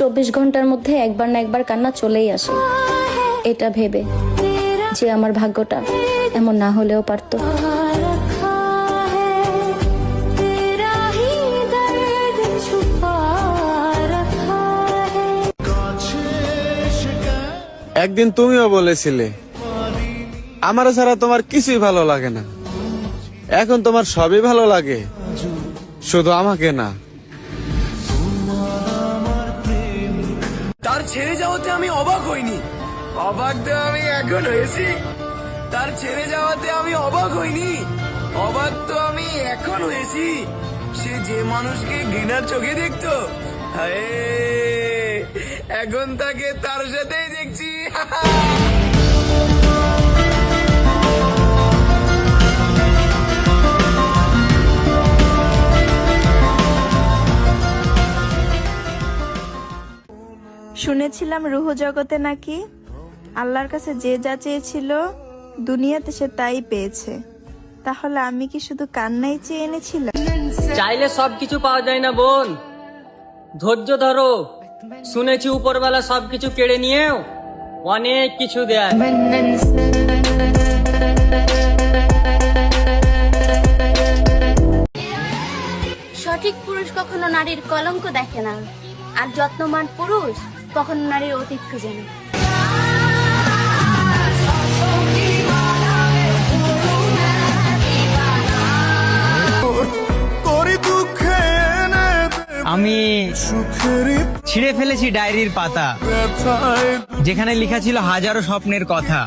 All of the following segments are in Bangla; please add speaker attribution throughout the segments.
Speaker 1: চব্বিশ ঘণ্টার মধ্যে একবার না একবার কান্না চলেই আসে। এটা ভেবে যে আমার ভাগ্যটা এমন না হলেও পারতো।
Speaker 2: একদিন তুমিও বলেছিলে আমার ছাড়া তোমার কিছুই ভালো লাগে না। এখন তোমার সবই ভালো লাগে, শুধু আমাকে না।
Speaker 3: ছেড়ে যাওয়াতে আমি অবাক হইনি। অবাক তো আমি এখন হয়েছি। তার ছেড়ে যাওয়াতে আমি অবাক হইনি। অবাক তো আমি এখন হয়েছি। সে যে মানুষকে ঘৃণার চোখে দেখতো এখন তাকে তার সাথেই
Speaker 4: শুনেছিলাম রুহ জগতে নাকি আল্লাহর কাছে যে যা চেয়েছিল দুনিয়াতে সে তাই পেয়েছে। তাহলে আমি কি শুধু কান্নাই চেয়ে এনেছিলাম?
Speaker 5: চাইলে সবকিছু পাওয়া যায় না বোন। ধৈর্য ধরো। শুনেছি উপরবেলা সবকিছু কেড়ে নিয়েও অনেক কিছু দেয়।
Speaker 6: সঠিক পুরুষ কখনো নারীর কলঙ্ক দেখে না। আর যত্নবান পুরুষ কখনো নারীর অতীত খুঁজে না
Speaker 7: আমি ছিঁড়ে ফেলেছি ডায়েরির পাতা যেখানে লেখা ছিল হাজারো স্বপ্নের কথা।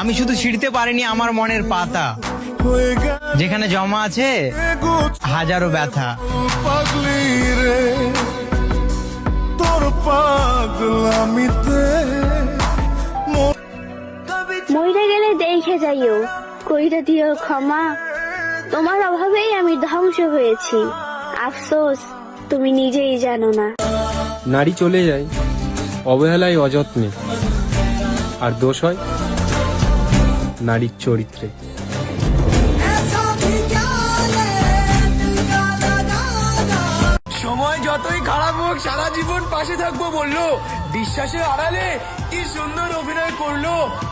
Speaker 7: আমি শুধু ছিঁড়তে পারিনি আমার মনের পাতা যেখানে জমা আছে হাজারো ব্যথা।
Speaker 6: মইরা গেলে দেখে যাইও কইরা দিও ক্ষমা। তোমার অভাবেই আমি ধ্বংস হয়েছি। আফসোস তুমি নিজেই জানো না।
Speaker 8: নারী চলে যায় অবহেলায় অযত্নে। আর দোষ হয় নারীর চরিত্রে।
Speaker 3: যতই খারাপ হোক, সারা জীবন পাশে থাকব বলল। বিশ্বাসের আড়ালে কি সুন্দর অভিনয় করল।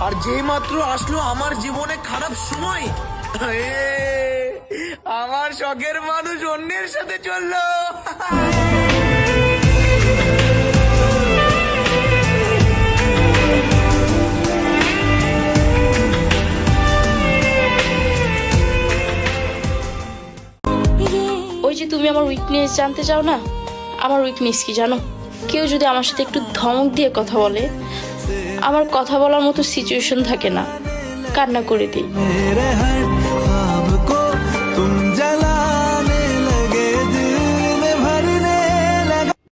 Speaker 3: আর যেই মাত্র আসলো আমার জীবনে খারাপ সময় আমার শখের মানুষ অন্যের সাথে চলল।
Speaker 9: যে তুমি আমার উইকনেস জানতে চাও না? আমার উইকনেস কি জানো? কেউ যদি আমার সাথে একটু ধমক দিয়ে কথা বলে, আমার কথা বলার মতো সিচুয়েশন থাকে না। কান্না করে দিই।